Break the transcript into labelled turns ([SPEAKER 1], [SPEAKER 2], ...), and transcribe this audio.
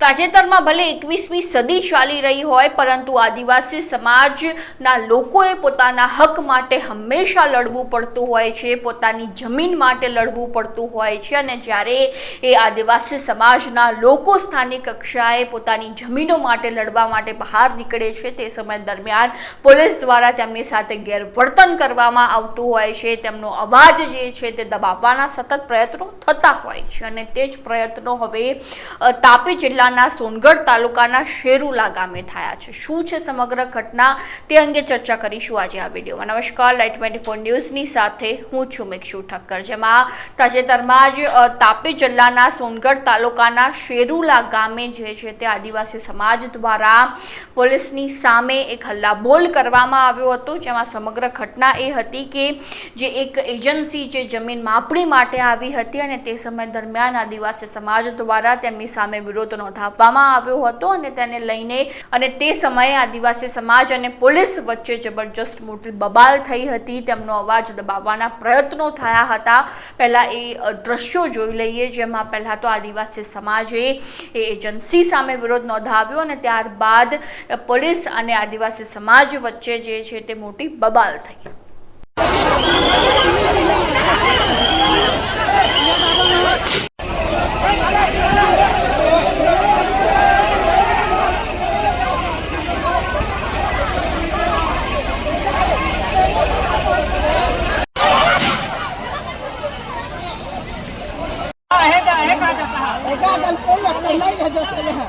[SPEAKER 1] તાજેતરમાં ભલે એકવીસમી સદી ચાલી રહી હોય, પરંતુ આદિવાસી સમાજના લોકોએ પોતાના હક માટે હંમેશા લડવું પડતું હોય છે, પોતાની જમીન માટે લડવું પડતું હોય છે અને જ્યારે એ આદિવાસી સમાજના લોકો સ્થાનિક કક્ષાએ પોતાની જમીનો માટે લડવા માટે બહાર નીકળે છે, તે સમય દરમિયાન પોલીસ દ્વારા તેમની સાથે ગેરવર્તન કરવામાં આવતું હોય છે, તેમનો અવાજ જે છે તે દબાવવાના સતત પ્રયત્નો થતા હોય છે અને તે જ પ્રયત્નો હવે તાપી તાપી જિલ્લાના સોનગઢ તાલુકાના શેરુલા ગામે થયા છે. શું છે સમગ્ર ઘટના તે અંગે ચર્ચા કરીશું આજે આ વિડીયોમાં. નમસ્કાર, લાઇટ ટ્વેન્ટી ફોર ન્યૂઝની સાથે હું છું મિક્ષુ ઠક્કર. જેમાં તાજેતરમાં જ તાપી જિલ્લાના સોનગઢ તાલુકાના શેરુલા ગામે જે છે તે આદિવાસી સમાજ દ્વારા પોલીસની સામે એક હલ્લાબોલ કરવામાં આવ્યો હતો. જેમાં સમગ્ર ઘટના એ હતી કે જે એક એજન્સી જે જમીન માપણી માટે આવી હતી અને તે સમય દરમિયાન આદિવાસી સમાજ દ્વારા તેમની સામે વિરોધ નોંધાવવામાં આવ્યો હતો અને તેને લઈને અને તે સમયે આદિવાસી સમાજ અને પોલીસ વચ્ચે જબરજસ્ત મોટી બબાલ થઈ હતી. તેમનો અવાજ દબાવવાના પ્રયત્નો થયા હતા. પહેલાં એ દ્રશ્યો જોઈ લઈએ, જેમાં પહેલાં તો આદિવાસી સમાજે એ એજન્સી સામે વિરોધ નોંધાવ્યો અને ત્યારબાદ પોલીસ અને આદિવાસી સમાજ વચ્ચે જે છે તે મોટી બબાલ થઈ. قاعد القرية حتى ما يهدف لها